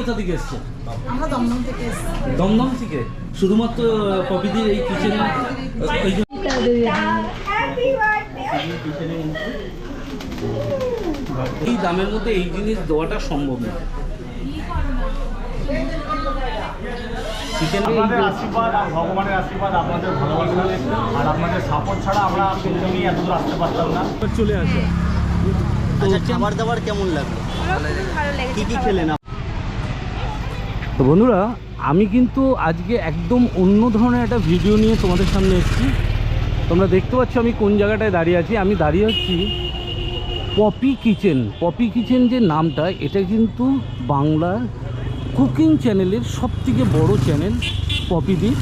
কোথা থেকে এসছো? আমরা দমদম থেকে এসেছি। দমদম থেকে? শুধুমাত্র পপিদির এই কিচেন এই এই দামের মধ্যে এই জিনিস দেওয়াটা সম্ভব না। আপনাদের আশীর্বাদ আর ভগবানের আশীর্বাদ আপনাদের ভালোবাসা। আর আপনাদের সাপোর্ট ছাড়া আমরা কোনোদিনই এত দূর আসতে পারতাম না। চলে আসে। আচ্ছা খাবার দাবার কেমন লাগল? কি কি খেলেন? তো বন্ধুরা, আমি কিন্তু আজকে একদম অন্য ধরনের একটা ভিডিও নিয়ে তোমাদের সামনে এসেছি। তোমরা দেখতে পাচ্ছ আমি কোন জায়গাটায় দাঁড়িয়ে আছি। আমি দাঁড়িয়ে আছি পপি কিচেন। পপি কিচেন যে নামটা, এটা কিন্তু বাংলার কুকিং চ্যানেলের সব থেকে বড়ো চ্যানেল পপিদির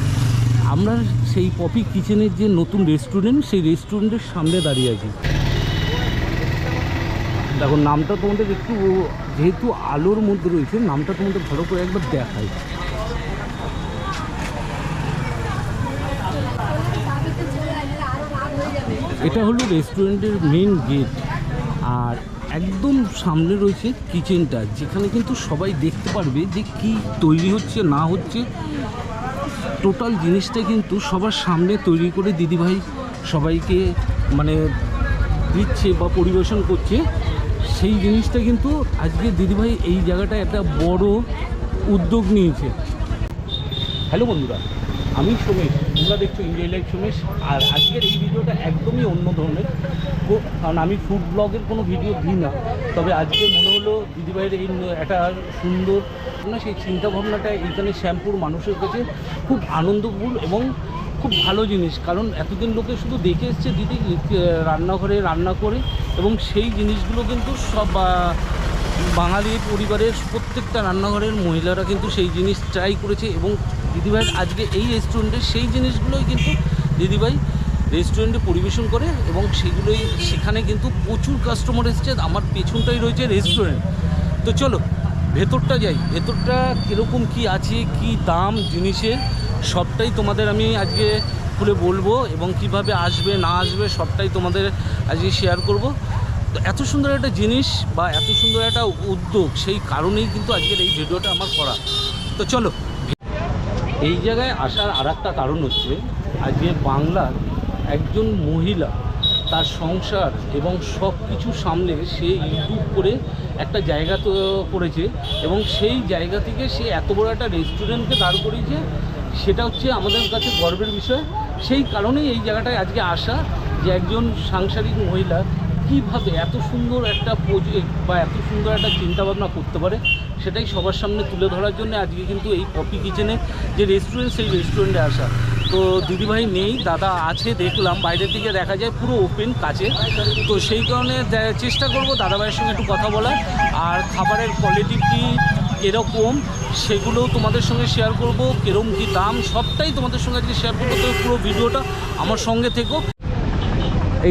আমরা সেই পপি কিচেনের যে নতুন রেস্টুরেন্ট সেই রেস্টুরেন্টের সামনে দাঁড়িয়ে আছি। দেখো, নামটা তোমাদের একটু যেহেতু আলোর মধ্যে রয়েছে, নামটা তোমাদের ভালো করে একবার দেখাই। এটা হলো রেস্টুরেন্টের মেন গেট আর একদম সামনে রয়েছে কিচেনটা যেখানে কিন্তু সবাই দেখতে পারবে যে কি তৈরি হচ্ছে, না হচ্ছে। টোটাল জিনিসটা কিন্তু সবার সামনে তৈরি করে দিদিভাই সবাইকে মানে দিচ্ছে বা পরিবেশন করছে। সেই জিনিসটা কিন্তু আজকে দিদিভাই এই জায়গাটায় একটা বড় উদ্যোগ নিয়েছে। হ্যালো বন্ধুরা, আমি সোমেশ, তোমরা দেখছ ইন্ডিয়া লাইফ সোমেশ, আর আজকের এই ভিডিওটা একদমই অন্য ধরনের। কারণ আমি ফুড ব্লগের কোনো ভিডিও দিই না, তবে আজকে মনে হলো দিদিভাইয়ের এই একটা সুন্দর না সেই চিন্তা ভাবনাটা এইখানে শ্যামপুর মানুষের কাছে খুব আনন্দপূর্ণ এবং খুব ভালো জিনিস। কারণ এতদিন লোকে শুধু দেখে এসছে, দিদি রান্নাঘরে রান্না করে। এবং সেই জিনিসগুলো কিন্তু সব বাঙালি পরিবারের প্রত্যেকটা রান্নাঘরের মহিলারা কিন্তু সেই জিনিস ট্রাই করেছে এবং দিদিভাই আজকে এই রেস্টুরেন্টে সেই জিনিসগুলোই কিন্তু দিদিভাই রেস্টুরেন্টে পরিবেশন করে এবং সেগুলোই সেখানে কিন্তু প্রচুর কাস্টমার এসছে, আমার পেছনটাই রয়েছে রেস্টুরেন্ট তো চলো, ভেতরটা যাই। ভেতরটা কীরকম, কি আছে, কি দাম, জিনিসের সবটাই তোমাদের আমি আজকে খুলে বলব এবং কীভাবে আসবে, না আসবে, সবটাই তোমাদের আজকে শেয়ার করব। তো এত সুন্দর একটা জিনিস বা এত সুন্দর একটা উদ্যোগ, সেই কারণেই কিন্তু আজকের এই ভিডিওটা আমার করা। তো চলো, এই জায়গায় আসার আর কারণ হচ্ছে, আজকে বাংলার একজন মহিলা তার সংসার এবং সব কিছু সামলে সে ইউটিউব করে একটা জায়গা তো করেছে এবং সেই জায়গা থেকে সে এত বড় একটা রেস্টুরেন্টকে দাঁড় করিয়েছে সেটা হচ্ছে আমাদের কাছে গর্বের বিষয়। সেই কারণেই এই জায়গাটায় আজকে আসা যে একজন সাংসারিক মহিলা কীভাবে এত সুন্দর একটা প্রজেক্ট বা এত সুন্দর একটা চিন্তাভাবনা করতে পারে, সেটাই সবার সামনে তুলে ধরার জন্য আজকে কিন্তু এই পপি কিচেনে যে রেস্টুরেন্ট সেই রেস্টুরেন্টে আসা। তো দিদিভাই নেই, দাদা আছে, দেখলাম। বাইরের দিকে দেখা যায় পুরো ওপেন কাছে। তো সেই কারণে চেষ্টা করব দাদাভাইয়ের সঙ্গে একটু কথা বলার। আর খাবারের কোয়ালিটি কী এরকম সেগুলোও তোমাদের সঙ্গে শেয়ার করব, কিরম কী দাম, সবটাই তোমাদের সঙ্গে আজকে শেয়ার করব। তো পুরো ভিডিওটা আমার সঙ্গে থেকো।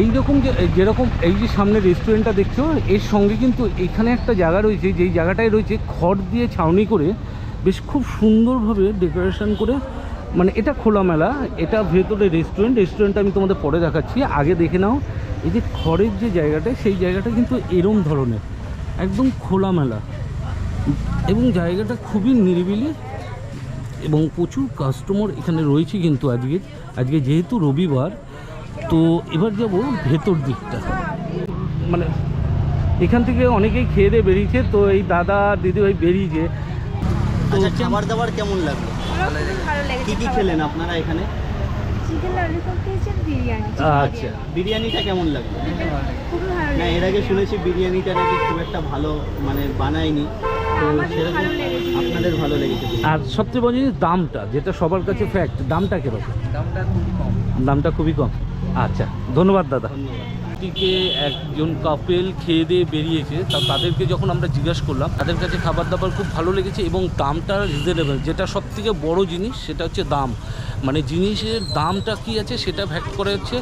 এইরকম যে, যেরকম এই যে সামনে রেস্টুরেন্টটা দেখছ, এর সঙ্গে কিন্তু এখানে একটা জায়গা রয়েছে, যেই জায়গাটায় রয়েছে খড় দিয়ে ছাউনি করে বেশ খুব সুন্দরভাবে ডেকোরেশন করে মানে এটা খোলামেলা এটা ভেতরে রেস্টুরেন্ট রেস্টুরেন্টটা আমি তোমাদের পরে দেখাচ্ছি, আগে দেখে নাও। এই যে খড়ের যে জায়গাটা, সেই জায়গাটা কিন্তু এরম ধরনের, একদম খোলামেলা এবং জায়গাটা খুবই নিরিবিলি এবং প্রচুর কাস্টমার এখানে রয়েছে কিন্তু আজকে। আজকে যেহেতু রবিবার তো এবার যাব ভেতর দিকটা। মানে এখান থেকে অনেকেই খেয়ে দিয়ে বেরিয়েছে তো এই দাদা দিদিভাই বেরিয়েছে। তো আচ্ছা খাবার দাবার কেমন লাগল? লেগেছে কি কি খেলেন আপনারা এখানে? আচ্ছা বিরিয়ানিটা কেমন লাগল? না এর আগে শুনেছি বিরিয়ানিটা নাকি খুব একটা ভালো মানে বানায়নি। আপনাদের ভালো লেগেছে আর সবচেয়ে বড় জিনিস দামটা যেটা সবার কাছে ফ্যাক্ট দামটা কীরকম? দামটা খুবই কম। আচ্ছা ধন্যবাদ দাদা। ধন্যবাদ একজন কাপেল খেয়ে দিয়ে বেরিয়েছে, তা তাদেরকে যখন আমরা জিজ্ঞাসা করলাম, তাদের কাছে খাবার দাবার খুব ভালো লেগেছে এবং দামটা রিজনেবল যেটা সব থেকে বড়ো জিনিস, সেটা হচ্ছে দাম। মানে জিনিসের দামটা কি আছে, সেটা ভ্যাক্ট করা হচ্ছে।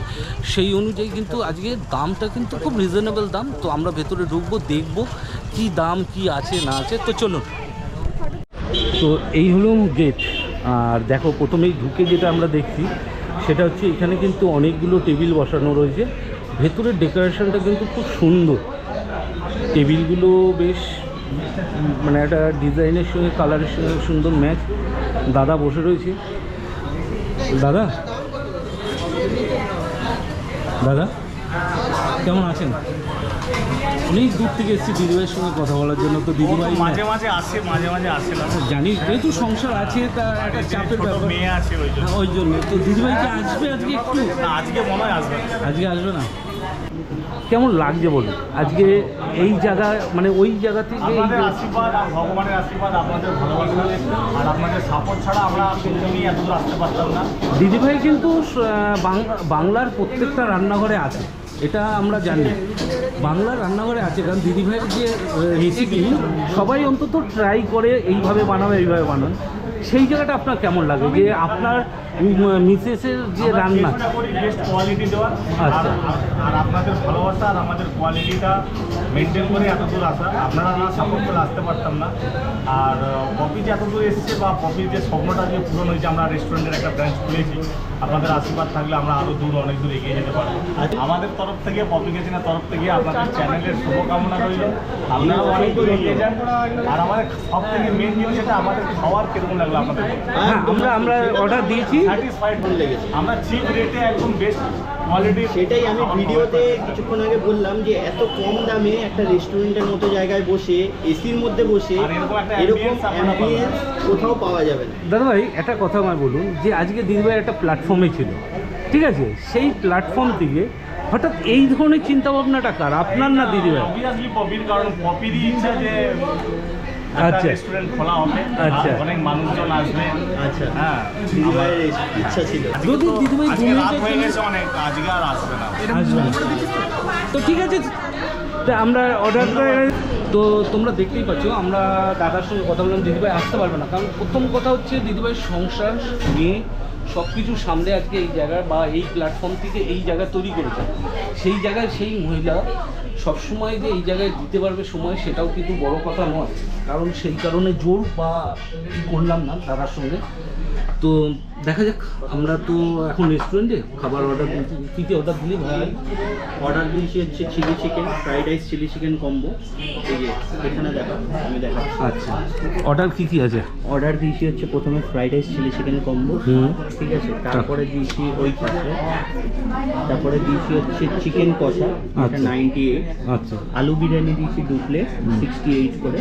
সেই অনুযায়ী কিন্তু আজকে দামটা কিন্তু খুব রিজনেবল দাম। তো আমরা ভেতরে ঢুকবো, দেখব কি দাম, কি আছে, না আছে। তো চলুন। তো এই হলো গেট আর দেখো, প্রথমেই ঢুকে যেটা আমরা দেখছি, সেটা হচ্ছে এখানে কিন্তু অনেকগুলো টেবিল বসানো রয়েছে। ভেতরের ডেকোরেশনটা কিন্তু খুব সুন্দর। টেবিলগুলো বেশ মানে একটা ডিজাইনের সঙ্গে কালারের সঙ্গে সুন্দর ম্যাচ। দাদা বসে রয়েছে। দাদা? দাদা? কেমন আছেন? অনেক দূর থেকে এসেছি দিদিভাইয়ের সঙ্গে কথা বলার জন্য। তো দিদিভাই মাঝে মাঝে আসে মাঝে মাঝে আসে না। জানি যেহেতু সংসার আছে তা একটা চাপের ব্যাপার। মেয়ে আছে ওই জন্য। হ্যাঁ, ওই জন্য। তো দিদিভাই কি আসবে আজকে একটু? আজকে মনে হয় আসবে আজকে আসবে না? কেমন লাগছে বলুন? আজকে এই জায়গা মানে ওই জায়গা থেকে এই আপনাদের আশীর্বাদ আর ভগবানের আশীর্বাদ আপনাদের ভালোবাসা আর আপনাদের সাপোর্ট ছাড়া আমরা কোনোদিনই এত দূর আসতে পারতাম না। দিদিভাই কিন্তু বাংলার প্রত্যেকটা রান্নাঘরে আছে এটা আমরা জানি। বাংলার রান্নাঘরে আছে কারণ দিদিভাইয়ের যে রেসিপি সবাই অন্তত ট্রাই করে এইভাবে বানাবে এইভাবে বানান। সেই জায়গাটা আপনার কেমন লাগে? যে আপনার মিসেসের যে রান্না। বেস্ট কোয়ালিটি আচ্ছা। আর- আপনাদের ভালোবাসা আর আমাদের কোয়ালিটিটা মেনটেন করে এত দূর আসা। আপনারা না সাপোর্ট করে আসতে পারতাম না। আর পপি যে এত দূর এসছে বা পপির যে স্বপ্নটা যে পূরণ হয়েছে আমরা রেস্টুরেন্টের একটা ব্রাঞ্চ খুলেছি। আপনাদের আশীর্বাদ থাকলে আমরা আরও দূর অনেক দূর এগিয়ে যেতে পারব। আমাদের তরফ থেকে পপি কেচিনের তরফ থেকে আপনাদের চ্যানেলের শুভকামনা রইল। আপনারাও অনেক দূর এগিয়ে যান। আর আমাদের সব থেকে মেন জিনিস এটা আমাদের খাওয়ার কীরকম লাগল আপনাদের? হ্যাঁ আমরা আমরা অর্ডার দিয়েছি। স্যাটিসফাইড ভালো লেগেছে। আমরা চিপ রেটে একদম বেস্ট কোয়ালিটি সেটাই আমি ভিডিওতে কিছুক্ষণ আগে বললাম যে এত কম দামে একটা রেস্টুরেন্টের মতো জায়গায় বসে এসির মধ্যে বসে এরকম। অ্যাম্বিয়েন্স কোথাও পাওয়া যাবে না। দাদাভাই একটা কথা আমায় বলুন যে আজকে দিদিভাই একটা প্ল্যাটফর্মে ছিল ঠিক আছে? সেই প্ল্যাটফর্ম থেকে হঠাৎ এই ধরনের চিন্তা ভাবনাটা কার? আপনার না দিদিভাই? অবভিয়াসলি পপির কারণ। পপিরই ইচ্ছা যে আচ্ছা। রেস্টুরেন্ট খোলা হবে। আচ্ছা। অনেক মানুষজন আসবে। আচ্ছা। হ্যাঁ দিদিভাইয়ের ইচ্ছা ছিল। আজকে যদি দিদিভাই আজকে রাত হয়ে গেছে? অনেক আজকে আর আসবে না। আসবে তো ঠিক আছে তা আমরা অর্ডার তো তোমরা দেখতেই পাচ্ছ আমরা দাদার সঙ্গে কথা বললাম দিদিভাই আসতে পারবে না। কারণ প্রথম কথা হচ্ছে দিদিভাই সংসার মেয়ে সব কিছু সামনে আজকে এই জায়গায় বা এই প্ল্যাটফর্ম থেকে এই জায়গা তৈরি করেছে। সেই জায়গায় সেই মহিলা সবসময় যে এই জায়গায় দিতে পারবে সময়, সেটাও কিন্তু বড় কথা নয়। কারণ সেই কারণে জোর বা করলাম না, দাদার সঙ্গে। তো দেখা যাক আমরা তো এখন রেস্টুরেন্টে খাবার অর্ডার কী কী অর্ডার দিলি ভাই অর্ডার দিয়েছি হচ্ছে chilli chicken fried rice chilli chicken combo এখানে দেখো আমি দেখাচ্ছি। আচ্ছা। অর্ডার কি কি আছে? অর্ডার দিয়েছি হচ্ছে প্রথমে fried rice chilli chicken combo হুম। ঠিক আছে? তারপরে দিয়েছি ওই পাশে। তারপরে দিয়েছি হচ্ছে চিকেন কষা এটা আচ্ছা। নাইনটি এইট আচ্ছা। আলু বিরিয়ানি দিয়েছি দু প্লেট সিক্সটি এইট করে।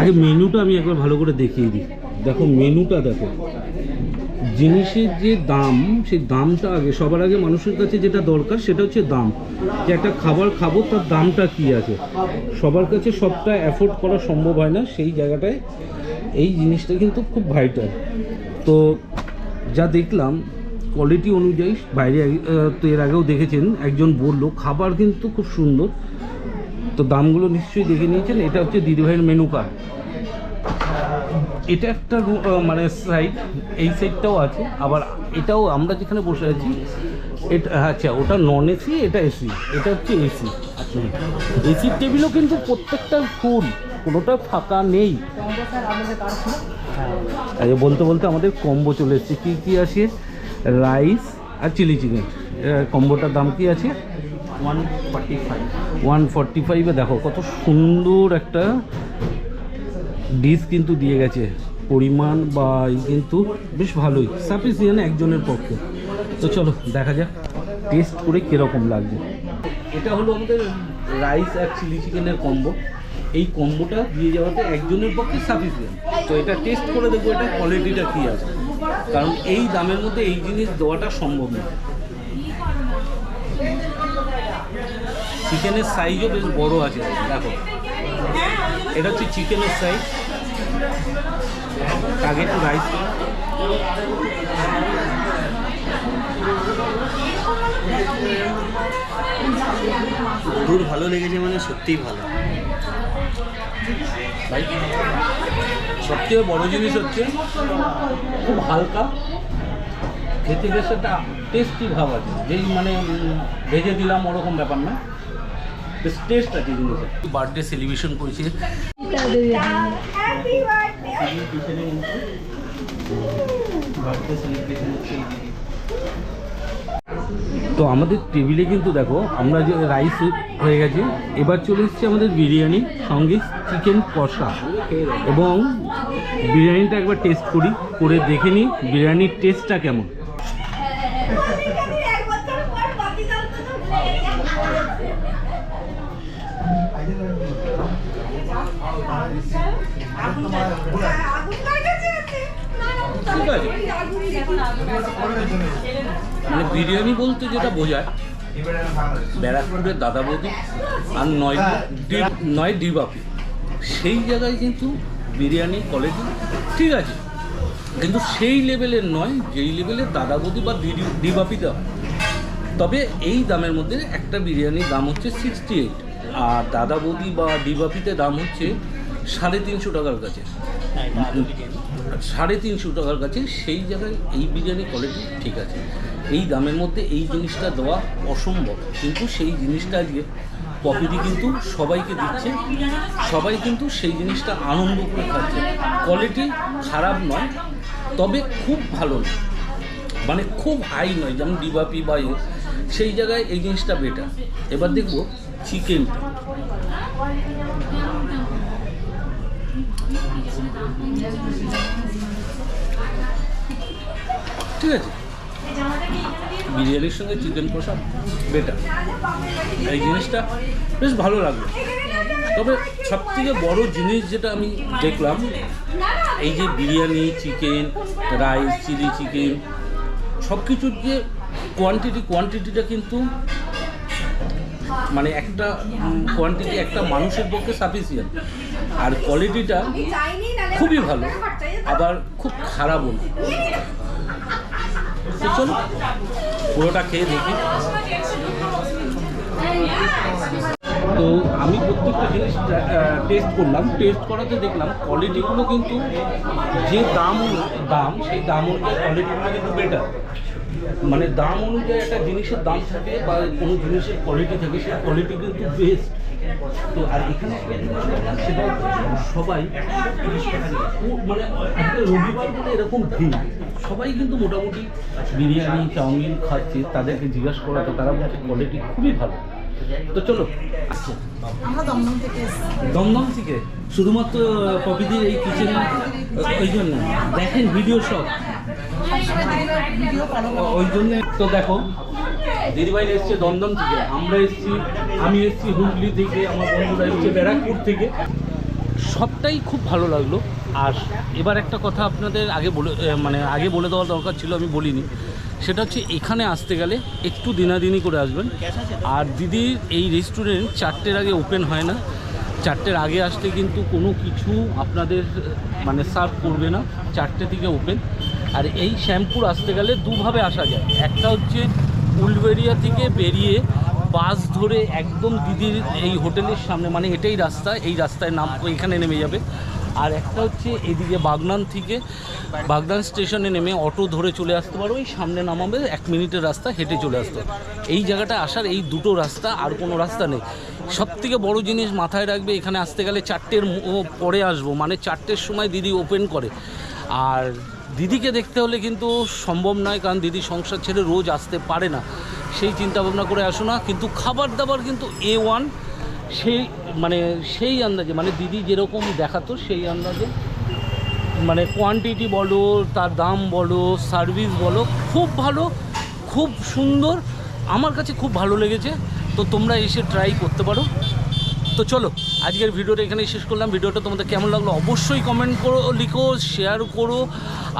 আগে মেনুটা আমি একবার ভালো করে দেখিয়ে দিই। দেখো, মেনুটা দেখো। জিনিসের যে দাম, সেই দামটা আগে, সবার আগে মানুষের কাছে যেটা দরকার, সেটা হচ্ছে দাম। যে একটা খাবার খাব, তার দামটা কি আছে? সবার কাছে সবটা অ্যাফোর্ড করা সম্ভব হয় না, সেই জায়গাটায় এই জিনিসটা কিন্তু খুব ভাইটাল তো যা দেখলাম কোয়ালিটি অনুযায়ী, বাইরে তো এর আগেও দেখেছেন, একজন বলল, খাবার কিন্তু খুব সুন্দর। তো দামগুলো নিশ্চয়ই দেখে নিয়েছেন, এটা হচ্ছে দিদিভাইয়ের মেনু কার্ড এটা একটা মানে সাইড এই সাইডটাও আছে। আবার এটাও আমরা যেখানে বসে আছি এটা আচ্ছা ওটা নন এসি এটা এসি এটা হচ্ছে এসি এসির টেবিলও কিন্তু প্রত্যেকটা ফুল কোনোটা ফাঁকা নেই। আচ্ছা বলতে বলতে আমাদের কম্বো চলে এসছে। কী কী আছে? রাইস আর চিলি চিকেন কম্বোটার দাম কি আছে? One forty five one forty ফাইভে দেখো কত সুন্দর একটা ডিশ কিন্তু দিয়ে গেছে। পরিমাণ বা কিন্তু বেশ ভালোই সাফিসিয়েন্ট একজনের পক্ষে। তো চলো, দেখা যাক টেস্ট করে কীরকম লাগবে এটা হলো আমাদের রাইস আর চিলি চিকেনের কম্বো এই কম্বোটা দিয়ে যাওয়াতে একজনের পক্ষে সাফিসিয়েন্ট তো এটা টেস্ট করে দেখব এটা কোয়ালিটিটা কী আছে। কারণ এই দামের মধ্যে এই জিনিস দেওয়াটা সম্ভব না। চিকেনের সাইজও বেশ বড় আছে, দেখো। এটা হচ্ছে চিকেনের সাইজ আগে একটু রাইস দূর ভালো লেগেছে মানে সত্যিই ভালো। ভাই সবচেয়ে বড় জিনিস হচ্ছে খুব হালকা খেতে বেশ একটা টেস্টি ভাব আছে। যেই মানে ভেজে দিলাম ওরকম ব্যাপার না বেশ টেস্ট আছে জিনিসের বার্থডে সেলিব্রেশন করেছে। তো আমাদের টেবিলে কিন্তু দেখো, আমরা যে রাইস হয়ে গেছে, এবার চলে এসেছে আমাদের বিরিয়ানি, সঙ্গে চিকেন কষা। এবং বিরিয়ানিটা একবার টেস্ট করি, করে দেখে নিই, বিরিয়ানির টেস্টটা কেমন। ঠিক আছে। মানে বিরিয়ানি বলতে যেটা বোঝায়, ব্যারাকপুরের দাদা বৌদি আর নয় নয় ডিবাপি সেই জায়গায় কিন্তু বিরিয়ানি কোয়ালিটি ঠিক আছে। কিন্তু সেই লেভেলের নয়, যেই লেভেলের দাদা বৌদি বা ডিবাপিতে হয়। তবে এই দামের মধ্যে একটা বিরিয়ানির দাম হচ্ছে সিক্সটি এইট আর দাদা বৌদি বা ডিবাপিতে দাম হচ্ছে সাড়ে তিনশো টাকার কাছে। সাড়ে তিনশো টাকার কাছে সেই জায়গায় এই বিরিয়ানি কোয়ালিটি ঠিক আছে। এই দামের মধ্যে এই জিনিসটা দেওয়া অসম্ভব। কিন্তু সেই জিনিসটা আজকে পপিটি কিন্তু সবাইকে দিচ্ছে, সবাই কিন্তু সেই জিনিসটা আনন্দ করে খাচ্ছে। কোয়ালিটি খারাপ নয়, তবে খুব ভালো নয়। মানে খুব হাই নয়, যেমন ডিবাপি বা সেই জায়গায় এই জিনিসটা বেটার এবার দেখব চিকেনটা ঠিক আছে। বিরিয়ানির সঙ্গে চিকেন কষা বেটার এই জিনিসটা বেশ ভালো লাগল। তবে সব থেকে বড় জিনিস যেটা আমি দেখলাম, এই যে biryani, chicken rice chilli chicken সব কিছুর যে কোয়ান্টিটি কোয়ান্টিটিটা কিন্তু মানে একটা কোয়ান্টিটি একটা মানুষের পক্ষে সাফিসিয়েন্ট আর কোয়ালিটিটা খুবই ভালো। আবার খুব খারাপও না তো চলো পুরোটা খেয়ে দেখি। তো আমি প্রত্যেকটা জিনিস টেস্ট করলাম। টেস্ট করাতে দেখলাম কোয়ালিটিগুলো কিন্তু যে দাম দাম সেই দাম অনুযায়ী কোয়ালিটিগুলো কিন্তু বেটার মানে দাম অনুযায়ী একটা জিনিসের দাম থাকে বা কোনো জিনিসের কোয়ালিটি থাকে সেই কোয়ালিটি কিন্তু বেস্ট তো আর এখানে সেটা সবাই মানে একটা রবিবার বলে এরকম ভিড়। সবাই কিন্তু মোটামুটি বিরিয়ানি চাউমিন খাচ্ছে তাদেরকে জিজ্ঞাসা করা তো তারা বলছে কোয়ালিটি খুবই ভালো। তো চলো আচ্ছা। আমরা দমদম থেকে এসেছি। দমদম থেকে? শুধুমাত্র কপিদের এই কিচেন ওই জন্য। দেখেন ভিডিও সব ওই জন্য তো দেখো দিদিভাই এসছে দমদম থেকে, আমরা এসছি, আমি এসছি হুগলি থেকে, আমার বন্ধুরা এসছে ব্যারাকপুর থেকে। সবটাই খুব ভালো লাগল। আর এবার একটা কথা আপনাদের আগে বলে মানে আগে বলে দেওয়ার দরকার ছিল, আমি বলিনি। সেটা হচ্ছে এখানে আসতে গেলে একটু দিনাদিনি করে আসবেন। আর দিদির এই রেস্টুরেন্ট চারটের আগে ওপেন হয় না। চারটের আগে আসলে কিন্তু কোনো কিছু আপনাদের মানে সার্ভ করবে না। চারটে থেকে ওপেন। আর এই শ্যামপুর আসতে গেলে দুভাবে আসা যায়। একটা হচ্ছে উলবেরিয়া থেকে বেরিয়ে বাস ধরে একদম দিদির এই হোটেলের সামনে মানে এটাই রাস্তা, এই রাস্তায় নাম, এখানে নেমে যাবে। আর একটা হচ্ছে এদিকে বাগনান থেকে, বাগনান স্টেশনে নেমে অটো ধরে চলে আসতে পারো। এই সামনে নামাবে এক মিনিটের রাস্তা, হেঁটে চলে আসতে। এই জায়গাটা আসার এই দুটো রাস্তা, আর কোনো রাস্তা নেই। সব থেকে বড়ো জিনিস মাথায় রাখবে, এখানে আসতে গেলে চারটের পরে আসব মানে চারটের সময় দিদি ওপেন করে। আর দিদিকে দেখতে হলে কিন্তু সম্ভব নয়, কারণ দিদি সংসার ছেড়ে রোজ আসতে পারে না। সেই চিন্তা ভাবনা করে আসো না, কিন্তু খাবার দাবার কিন্তু এ ওয়ান সেই মানে সেই আন্দাজে মানে দিদি যেরকম দেখাতো সেই আন্দাজে মানে কোয়ান্টিটি বলো, তার দাম বলো সার্ভিস বলো, খুব ভালো, খুব সুন্দর, আমার কাছে খুব ভালো লেগেছে। তো তোমরা এসে ট্রাই করতে পারো। তো চলো, আজকের ভিডিওটা এখানেই শেষ করলাম। ভিডিওটা তোমাদের কেমন লাগল অবশ্যই কমেন্ট করো, লিখো শেয়ার করো।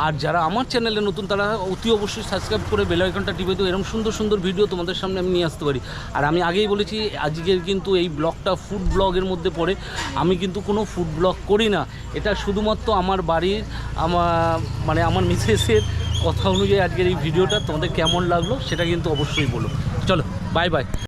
আর যারা আমার চ্যানেলে নতুন, তারা অতি অবশ্যই সাবস্ক্রাইব করে বেল আইকনটা টিপে দিও। এরকম সুন্দর সুন্দর ভিডিও তোমাদের সামনে আমি নিয়ে আসতে পারি। আর আমি আগেই বলেছি, আজকের কিন্তু এই ব্লগটা ফুড ব্লগের মধ্যে পড়ে। আমি কিন্তু কোনো ফুড ব্লগ করি না। এটা শুধুমাত্র আমার বাড়ির আমার মানে আমার মিসেসের কথা অনুযায়ী আজকের এই ভিডিওটা তোমাদের কেমন লাগল সেটা কিন্তু অবশ্যই বলো। চলো বাই বাই